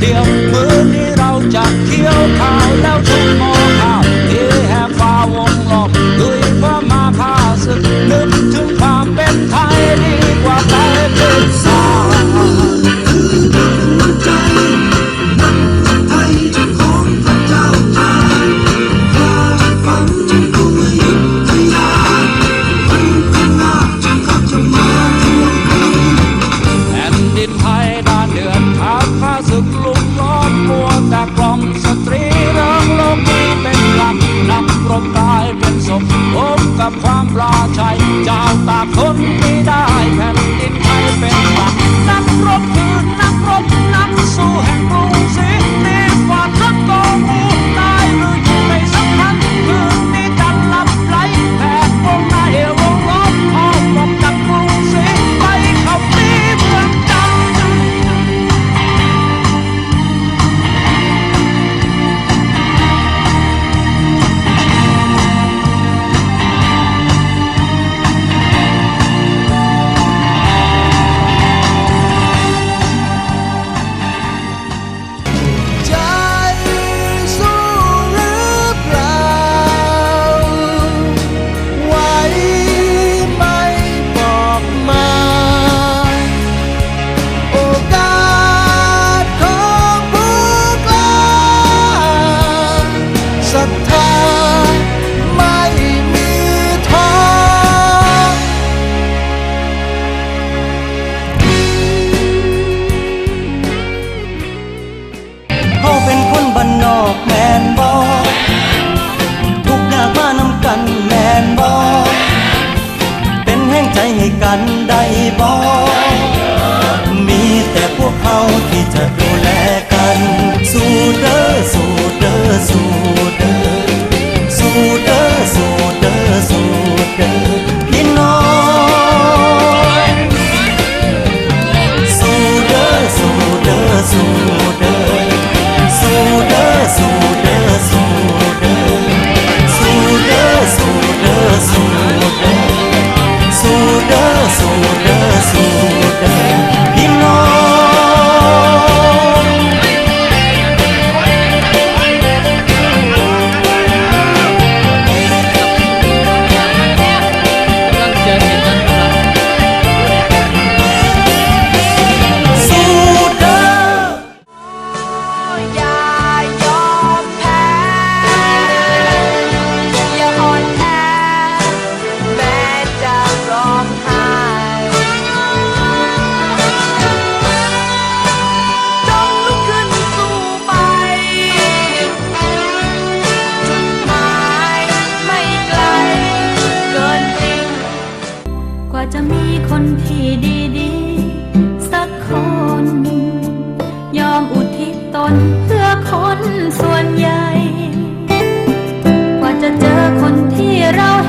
เดียวมือนี้เราจะเที่ยวข่าวแล้วทุกโม บอก มีแต่พวกเขาที่จะดูแลกัน สู้เด้อสู้ ว่าจะมีคนที่ดีดีสักคน ยอมอุทิศตนเพื่อคนส่วนใหญ่ กว่าจะเจอคนที่เรา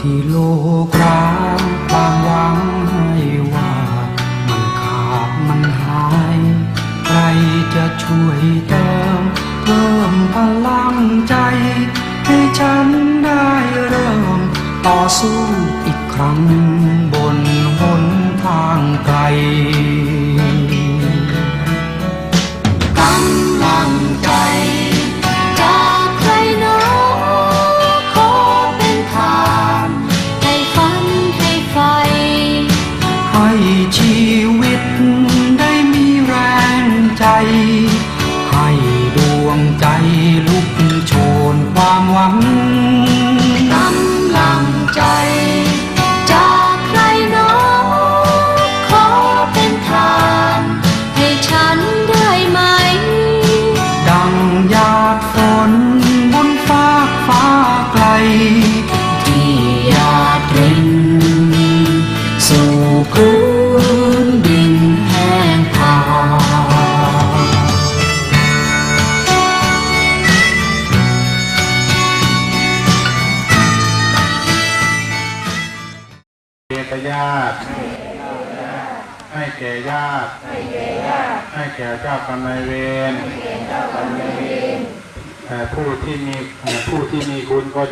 ที่โลกร้างความหวังให้ว่า มันขาดมันหาย ใครจะช่วยเติม เพิ่มพลังใจ ให้ฉันได้เริ่ม ต่อสู้อีกครั้งบนหนทางไกล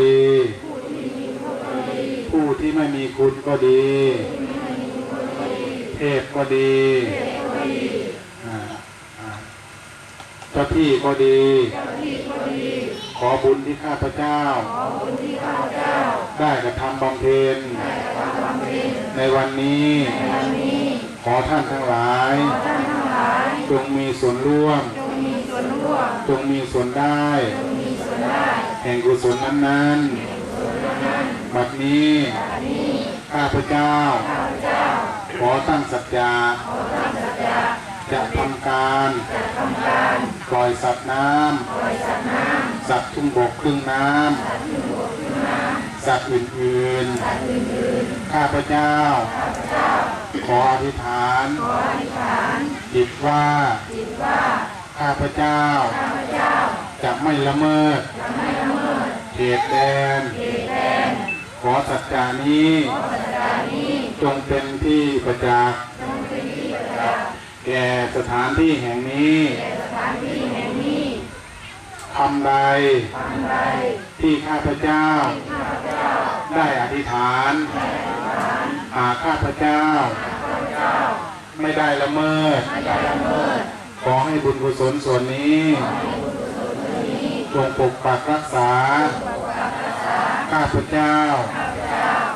ดี ผู้ที่ไม่มีคุณก็ดี เทพก็ดีอ่าอ่าเจ้าที่ก็ดี ขอบุญที่ข้าพเจ้า ได้กระทำบำเพ็ญในวันนี้ ขอท่านทั้งหลายจงมีส่วนร่วม จงมีส่วนได้ แห่งกุศลนั้นๆบัดนี้ข้าพเจ้า ขอตั้งสัจจาจะทำการปล่อยสัตว์น้ำสัตว์ทุ่งบกครึ่งน้ำสัตว์อื่นๆ ข้าพเจ้า ขออธิษฐานจิตว่า ข้าพเจ้า จะไม่ละเมิดเขตแดน ขอสัจจานี้จงเป็นที่ประจักษ์แก่สถานที่แห่งนี้คำใดที่ข้าพเจ้า ได้อธิษฐาน หากข้าพเจ้า ไม่ได้ละเมิด ขอให้บุญกุศลส่วนนี้ จงปกปักรักษา ข้าพเจ้า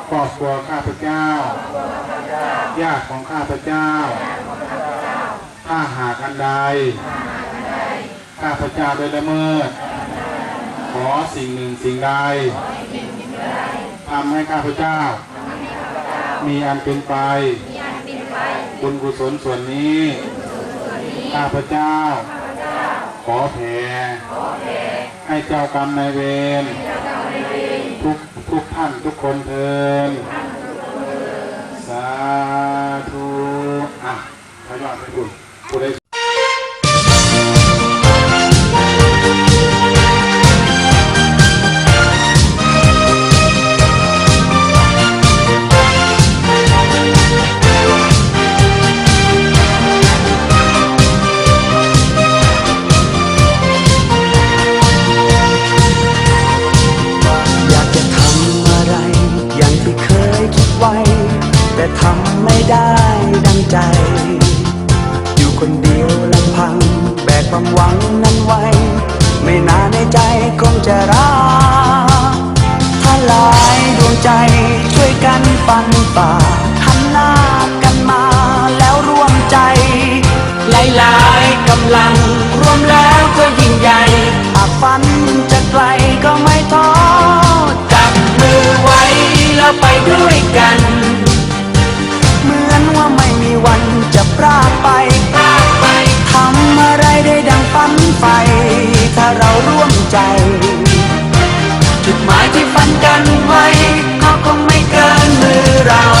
ครอบครัวข้าพเจ้า ญาติของข้าพเจ้า ถ้าหากอันใด ข้าพเจ้าได้ละเมิด ขอสิ่งหนึ่งสิ่งใดทำให้ข้าพเจ้า มีอันเป็นไป บุญกุศลส่วนนี้ ข้าพเจ้า ขอแผ่ ให้เจ้ากรรมนายเวรทุกทุกท่านทุกคนเทินสาธุอะพระยอดไปคุณำลัง รวมแล้วก็ยิ่งใหญ่หากฝันจะไกลก็ไม่ท้อจับมือไว้แล้วไปด้วยกัน เหมือนว่าไม่มีวันจะพรากไปพรากไปทำอะไรใดฝันใฝ่ถ้าเราร่วมใจ จุดหมายที่ฝันกันไว้ก็คงไม่เกินมือเรา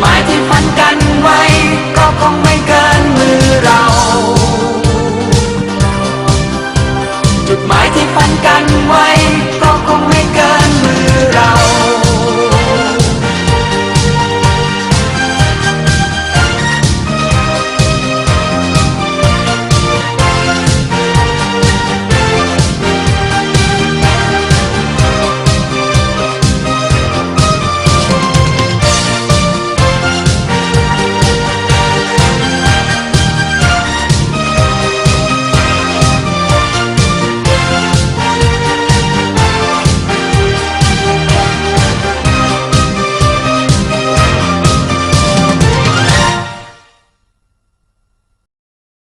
ไมาที่ฝัน